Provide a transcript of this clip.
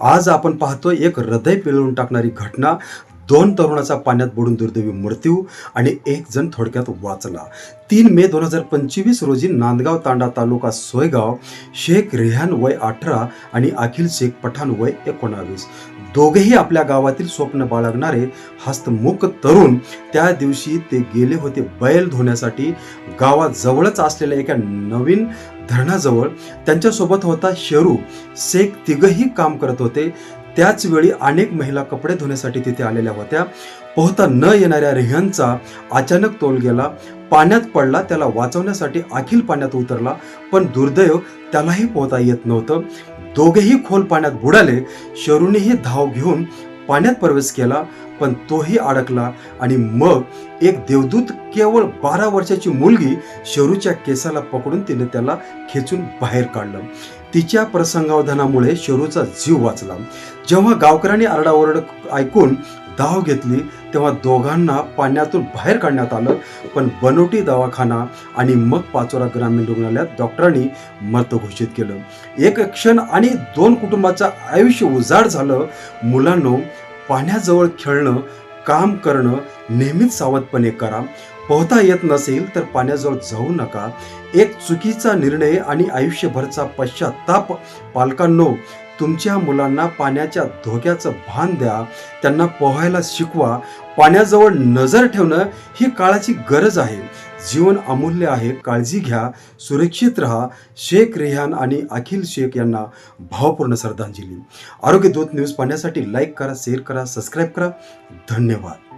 आज आपण पाहतो एक हृदय पिळवून टाकणारी घटना. दोन तरुणाचा पाण्यात बुडून दुर्दैवी मृत्यू आणि एक जण थोडक्यात वाचला. तीन मे दोन हजार पंचवीस रोजी नांदगाव तांडा तालुका सोयगाव शेख रेहान वय अठरा आणि अखिल शेख पठाण वय एकोणावीस. दोघेही आपल्या गावातील स्वप्न बाळगणारे हस्तमुख तरुण त्या दिवशी ते गेले होते बैल धुण्यासाठी. गावाजवळच असलेल्या एका नवीन धरणाजवळ त्यांच्यासोबत होता शेरू. शेख तिघही काम करत होते. त्याचवेळी अनेक महिला कपडे धुण्यासाठी तिथे आलेल्या होत्या. पोहता न येणाऱ्या रेहनचा अचानक तोल गेला. पाण्यात पडला त्याला वाचवण्यासाठी अखिल पाण्यात उतरला पण दुर्दैव त्यालाही पोहता येत नव्हतं. दोघेही खोल पाण्यात बुडाले. शरूनेही धाव घेऊन पाण्यात प्रवेश केला पण तोही अडकला आणि मग एक देवदूत केवळ बारा वर्षाची मुलगी शरूच्या केसाला पकडून तिने त्याला खेचून बाहेर काढलं. तिच्या प्रसंगावधानामुळे शरूचा जीव वाचला. जेव्हा गावकऱ्यांनी आरडाओरड ऐकून धाव घेतली तेव्हा दोघांना पाण्यातून बाहेर काढण्यात आलं. पण बनोटी दवाखाना आणि मग पाचोरा ग्रामीण रुग्णालयात डॉक्टरांनी मृत घोषित केलं. एक क्षण आणि दोन कुटुंबाचं आयुष्य उजाड झालं. मुलांनो पाण्याजवळ खेळणं काम करणं नेहमीच सावधपणे करा. पोहता येत नसेल तर पाण्याजवळ जाऊ नका. एक चुकीचा निर्णय आणि आयुष्यभरचा पश्चाताप पालकांनो तुमच्या मुलांना पाण्याच्या धोक्याचं भान द्या त्यांना पोहायला शिकवा. पाण्याजवळ नजर ठेवणं ही काळाची गरज आहे. जीवन अमूल्य आहे. काळजी घ्या सुरक्षित राहा. शेख रेहान आणि अखिल शेख यांना भावपूर्ण श्रद्धांजली. आरोग्य दूत न्यूज पाहण्यासाठी लाईक करा शेअर करा सबस्क्राईब करा. धन्यवाद.